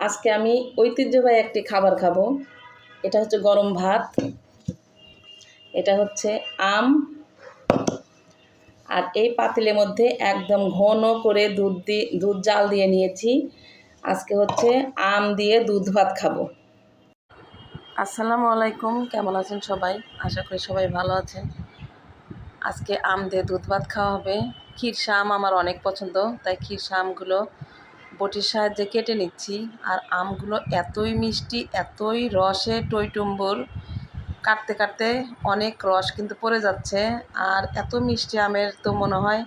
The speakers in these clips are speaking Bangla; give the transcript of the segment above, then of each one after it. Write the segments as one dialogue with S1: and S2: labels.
S1: আজকে আমি ঐতিহ্যবাহী একটি খাবার খাব। এটা হচ্ছে গরম ভাত। এটা হচ্ছে আম। আর এই পাতিলের মধ্যে একদম ঘন করে দুধ দিয়ে, দুধ জাল দিয়ে নিয়েছি। আজকে হচ্ছে আম দিয়ে দুধ ভাত খাব। আসসালামু আলাইকুম, কেমন আছেন সবাই? আশা করি সবাই ভালো আছেন। আজকে আম দিয়ে দুধ ভাত খাওয়া হবে। ক্ষীরসা আম আমার অনেক পছন্দ, তাই ক্ষীরসা আমগুলো বটির সাহায্যে কেটে নিচ্ছি। আর আমগুলো এতই মিষ্টি, এতই রসে টইটুম্বুর কাটতে কাটতে অনেক রস কিন্তু পড়ে যাচ্ছে। আর এত মিষ্টি আমের তো মনে হয়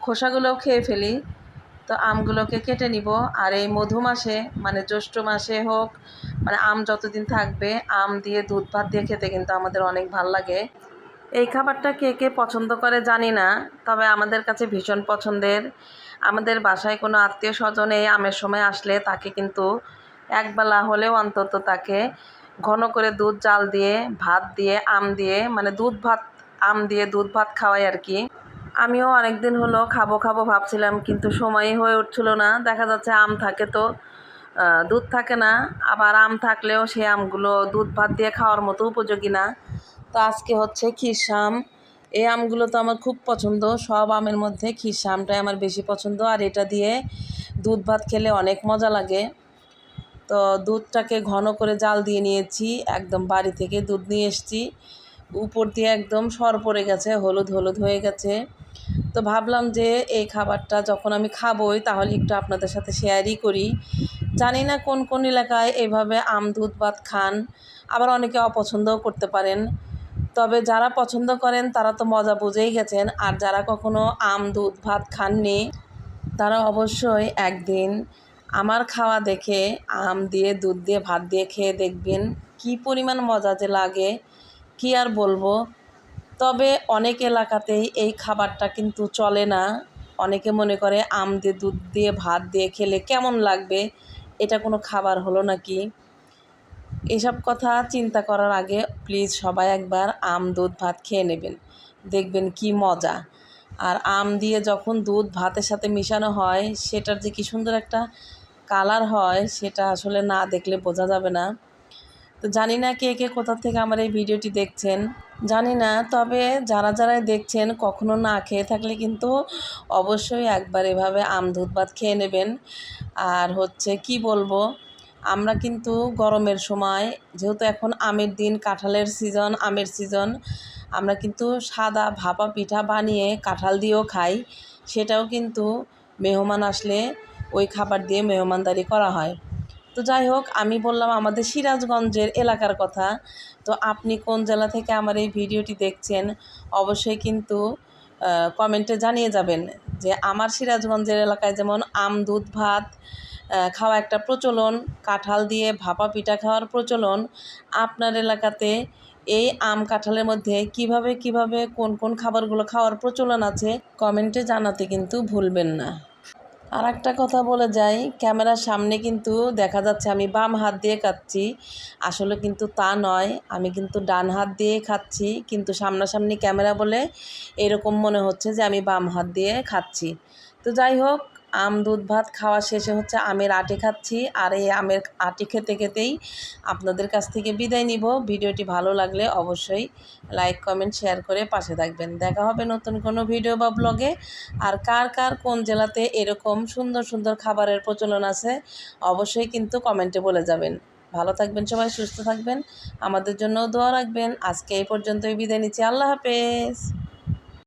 S1: খোসাগুলোও খেয়ে ফেলি। তো আমগুলোকে কেটে নিব। আর এই মধু মাসে মানে জ্যৈষ্ঠ মাসে হোক মানে আম যতদিন থাকবে, আম দিয়ে দুধ, ভাত দিয়ে খেতে কিন্তু আমাদের অনেক ভালো লাগে। এই খাবারটা কে কে পছন্দ করে জানি না, তবে আমাদের কাছে ভীষণ পছন্দের। আমাদের বাসায় কোনো আত্মীয় স্বজন এই আমের সময় আসলে তাকে কিন্তু একবেলা হলেও অন্তত তাকে ঘন করে দুধ, জাল দিয়ে, ভাত দিয়ে, আম দিয়ে মানে দুধ, ভাত, আম দিয়ে দুধ, ভাত খাওয়াই আর কি। আমিও অনেক দিন হলো খাব খাব ভাবছিলাম, কিন্তু সময়ই হয়ে উঠছিল না। দেখা যাচ্ছে আম থাকে তো দুধ থাকে না। আবার আম থাকলেও সেই আমগুলো দুধ, ভাত দিয়ে খাওয়ার মতো উপযোগী না। তো আজকে হচ্ছে খিরসাম এই আমগুলো তো আমার খুব পছন্দ। সব আমের মধ্যে খিরসা আমটাই আমার বেশি পছন্দ। আর এটা দিয়ে দুধ ভাত খেলে অনেক মজা লাগে। তো দুধটাকে ঘন করে জাল দিয়ে নিয়েছি। একদম বাড়ি থেকে দুধ নিয়ে এসেছি। উপর দিয়ে একদম সর পড়ে গেছে, হলুদ হলুদ হয়ে গেছে। তো ভাবলাম যে এই খাবারটা যখন আমি খাবই, তাহলে একটু আপনাদের সাথে শেয়ারই করি। জানি না কোন কোন এলাকায় এভাবে আম, দুধ, ভাত খান। আবার অনেকে অপছন্দও করতে পারেন। তবে যারা পছন্দ করেন, তারা তো মজা বুঝেই গেছেন। আর যারা কখনো আম, দুধ, ভাত খাননি, তারা অবশ্যই একদিন আমার খাওয়া দেখে, আম দিয়ে, দুধ দিয়ে, ভাত দিয়ে খেয়ে দেখবেন কি পরিমাণ মজা যে লাগে, কি আর বলব? তবে অনেক এলাকাতেই এই খাবারটা কিন্তু চলে না। অনেকে মনে করে আম দিয়ে, দুধ দিয়ে, ভাত দিয়ে খেলে কেমন লাগবে? এটা কোনো খাবার হলো নাকি? এসব কথা চিন্তা করার আগে প্লিজ সবাই একবার আম, দুধ, ভাত খেয়ে নেবেন। দেখবেন কি মজা। আর আম দিয়ে যখন দুধ, ভাতের সাথে মিশানো হয়, সেটার যে কি সুন্দর একটা কালার হয়, সেটা আসলে না দেখলে বোঝা যাবে না। তো জানি না কে কে কোথা থেকে আমার এই ভিডিওটি দেখছেন। জানি না, তবে যারা যারা দেখছেন, কখনো না খেয়ে থাকলে কিন্তু অবশ্যই একবার এভাবে আম, দুধ, ভাত খেয়ে নেবেন। আর হচ্ছে কি বলব আমরা কিন্তু গরমের সময়, যেহেতু এখন আমের দিন, কাঁঠালের সিজন আমের সিজন আমরা কিন্তু সাদা ভাপা পিঠা বানিয়ে কাঁঠাল দিয়েও খাই। সেটাও কিন্তু মেহমান আসলে ওই খাবার দিয়ে মেহমানদারি করা হয়। তো যাই হোক, আমি বললাম আমাদের সিরাজগঞ্জের এলাকার কথা। তো আপনি কোন জেলা থেকে আমার এই ভিডিওটি দেখছেন, অবশ্যই কিন্তু কমেন্টে জানিয়ে যাবেন যে আমার সিরাজগঞ্জের এলাকায় যেমন আম, দুধ, ভাত খাওয়া একটা প্রচলন, কাঁঠাল দিয়ে ভাপা পিঠা খাওয়ার প্রচলন। আপনার এলাকাতে এই আম কাঁঠালের মধ্যে কীভাবে কীভাবে, কোন কোন খাবারগুলো খাওয়ার প্রচলন আছে, কমেন্টে জানাতে কিন্তু ভুলবেন না। আর একটা কথা বলে যাই, ক্যামেরার সামনে কিন্তু দেখা যাচ্ছে আমি বাম হাত দিয়ে খাচ্ছি। আসলে কিন্তু তা নয়, আমি কিন্তু ডান হাত দিয়ে খাচ্ছি, কিন্তু সামনাসামনি ক্যামেরা বলে এরকম মনে হচ্ছে যে আমি বাম হাত দিয়ে খাচ্ছি। তো যাই হোক আম, দুধ, ভাত খাওয়া শেষে হচ্ছে আমের আটি খাচ্ছি। আর এই আমের আটি খেতে খেতেই আপনাদের কাছ থেকে বিদায় নিব। ভিডিওটি ভালো লাগলে অবশ্যই লাইক, কমেন্ট, শেয়ার করে পাশে থাকবেন। দেখা হবে নতুন কোনো ভিডিও বা ব্লগে। আর কার কার, কোন জেলাতে এরকম সুন্দর সুন্দর খাবারের প্রচলন আছে, অবশ্যই কিন্তু কমেন্টে বলে যাবেন। ভালো থাকবেন সবাই, সুস্থ থাকবেন। আমাদের জন্য দোয়া রাখবেন। আজকে এই পর্যন্তই বিদায় নিচ্ছি। আল্লাহ হাফেজ।